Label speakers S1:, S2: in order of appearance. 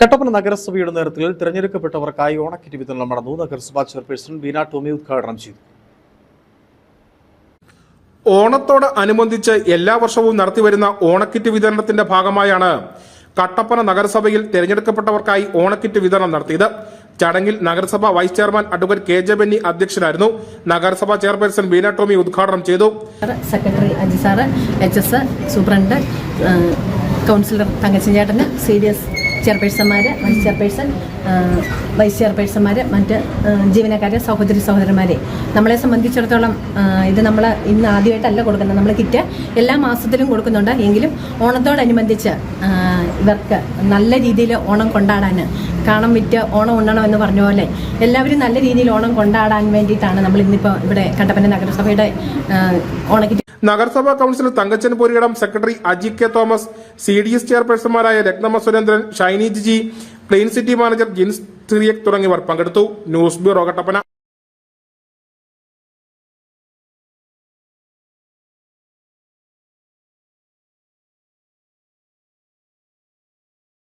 S1: കട്ടപ്പന നഗരസഭയുടെ നേതൃത്വത്തിൽ തിരഞ്ഞെടുക്കപ്പെട്ടവർക്കായി ഓണക്കിറ്റ് വിതരണം നടന്നു. നഗരസഭാ ചെയർപേഴ്സൺ ബീന ടോമി ഉദ്ഘാടനം ചെയ്തു.
S2: ഓണത്തോട് അനുബന്ധിച്ച് എല്ലാ വർഷവും നടത്തിവരുന്ന ഓണക്കിറ്റ് വിതരണത്തിന്റെ ഭാഗമായാണ് കട്ടപ്പന നഗരസഭയിൽ തിരഞ്ഞെടുക്കപ്പെട്ടവർക്കായി ഓണക്കിറ്റ് വിതരണം നടത്തിയത്. ചടങ്ങിൽ നഗരസഭ vice chairman advocate K J Benny അധ്യക്ഷനായിരുന്നു. നഗരസഭാ ചെയർപേഴ്സൺ ബീന ടോമി ഉദ്ഘാടനം ചെയ്തു.
S3: Secretary Aji sir H S superintendent councillor Thankachan ചേട്ടന് സി ഡി എസ് ചെയർപേഴ്സന്മാർ വൈസ് ചെയർപേഴ്സൺ വൈസ് ചെയർപേഴ്സന്മാർ മറ്റ് ജീവനക്കാരെ സഹോദരി സഹോദരന്മാരെ. നമ്മളെ സംബന്ധിച്ചിടത്തോളം ഇത് നമ്മൾ ഇന്ന് ആദ്യമായിട്ടല്ല കൊടുക്കുന്നത്. നമ്മൾ കിറ്റ് എല്ലാ മാസത്തിലും കൊടുക്കുന്നുണ്ട്. എങ്കിലും ഓണത്തോടനുബന്ധിച്ച് ഇവർക്ക് നല്ല രീതിയിൽ ഓണം കൊണ്ടാടാൻ കാണം വിറ്റ് ഓണം ഉണ്ണണം എന്ന് പറഞ്ഞ പോലെ എല്ലാവരും നല്ല രീതിയിൽ ഓണം കൊണ്ടാടാൻ വേണ്ടിയിട്ടാണ് നമ്മൾ ഇന്നിപ്പോൾ ഇവിടെ കട്ടപ്പന നഗരസഭയുടെ ഓണക്കിറ്റ്
S2: നഗരസഭാ councillor Thankachan Porikadam secretary Aji K Thomas C D S ചെയർപേഴ്സൺമാരായ Ratnamma Surendran Shiny Jiji പ്ലെയിൻ സിറ്റി മാനേജർ ജിൻസ് സിറിയക് തുടങ്ങിയവർ പങ്കെടുത്തു. News bureau Kattappana.